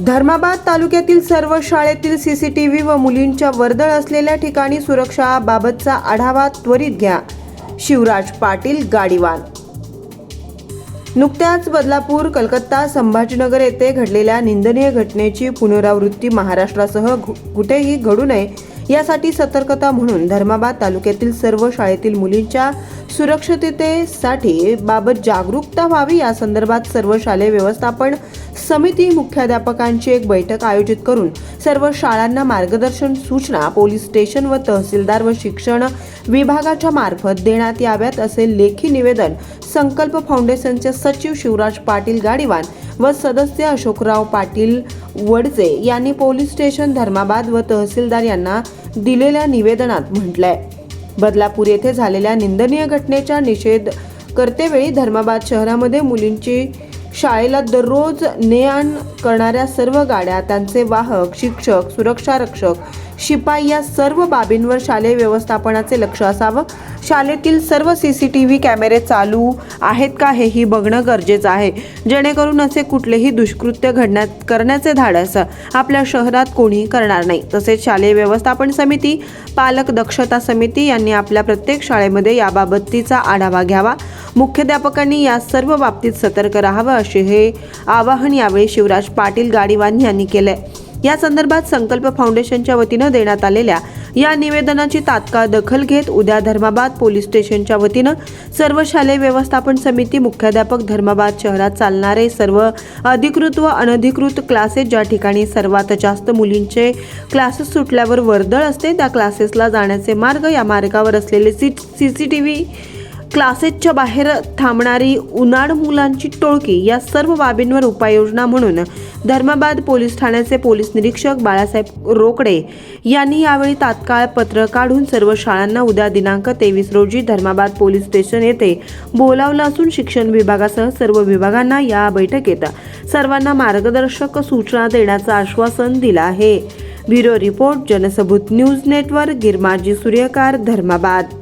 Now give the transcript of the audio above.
धर्माबाद तालुक्यातील सर्व शाळेतील सीसीटीव्ही व मुलींच्या वर्दळ असलेल्या ठिकाणी सुरक्षाबाबतचा आढावा त्वरित घ्या. शिवराज पाटील गाडीवान. नुकत्याच बदलापूर कलकत्ता संभाजीनगर येथे घडलेल्या निंदनीय घटनेची पुनरावृत्ती महाराष्ट्रासह कुठेही घडू नये यासाठी सतर्कता म्हणून धर्माबाद तालुक्यातील सर्व शाळेतील मुलींच्या सुरक्षिततेसाठी बाबत जागरूकता व्हावी या संदर्भात सर्व शालेय व्यवस्थापन समिती मुख्याध्यापकांची एक बैठक आयोजित करून सर्व शाळांना मार्गदर्शन सूचना पोलीस स्टेशन व तहसीलदार व शिक्षण विभागाच्या मार्फत देण्यात याव्यात असे लेखी निवेदन संकल्प फाउंडेशनचे सचिव शिवराज पाटील गाडीवान व सदस्य अशोकराव पाटील वडजे यांनी पोलीस स्टेशन धर्माबाद व तहसीलदार यांना दिलेल्या निवेदनात म्हटलंय. बदलापूर येथे झालेल्या निंदनीय घटनेच्या निषेध करतेवेळी धर्माबाद शहरामध्ये मुलींची शाळेला दररोज ने आण करणाऱ्या सर्व गाड्या त्यांचे वाहक शिक्षक सुरक्षा रक्षक शिपाई या सर्व बाबींवर शालेय व्यवस्थापनाचे लक्ष असावं. शाळेतील सर्व सी सी टी व्ही कॅमेरे चालू आहेत का हेही बघणं गरजेचं आहे. जेणेकरून असे कुठलेही दुष्कृत्य घडण्यात करण्याचे धाडस आपल्या शहरात कोणी करणार नाही. तसेच शालेय व्यवस्थापन समिती पालक दक्षता समिती यांनी आपल्या प्रत्येक शाळेमध्ये याबाबतीचा आढावा घ्यावा. मुख्याध्यापकांनी या सर्व बाबतीत सतर्क राहावं असे हे आवाहन यावेळी शिवराज पाटील गाडीवान यांनी केलंय. या संदर्भात संकल्प फाउंडेशनच्या वतीनं देण्यात आलेल्या या निवेदनाची तात्काळ दखल घेत उद्या धर्माबाद पोलीस स्टेशनच्या वतीनं सर्व शालेय व्यवस्थापन समिती मुख्याध्यापक धर्माबाद शहरात चालणारे सर्व अधिकृत व अनधिकृत क्लासेस ज्या ठिकाणी सर्वात जास्त मुलींचे क्लासेस सुटल्यावर वर्दळ असते त्या क्लासेसला जाण्याचे मार्ग या मार्गावर असलेले C C C T V क्लासेसच्या बाहेर थांबणारी उन्हाळ मुलांची टोळकी या सर्व बाबींवर उपाययोजना म्हणून धर्माबाद पोलीस ठाण्याचे पोलीस निरीक्षक बाळासाहेब रोकडे यांनी यावेळी तात्काळ पत्र काढून सर्व शाळांना उद्या दिनांक तेवीस रोजी धर्माबाद पोलीस स्टेशन येथे बोलावलं असून शिक्षण विभागासह सर्व विभागांना या बैठकीत सर्वांना मार्गदर्शक सूचना देण्याचं आश्वासन दिलं आहे. Bureau report Jansabut news network Girmaji Suryakar Dharmabad.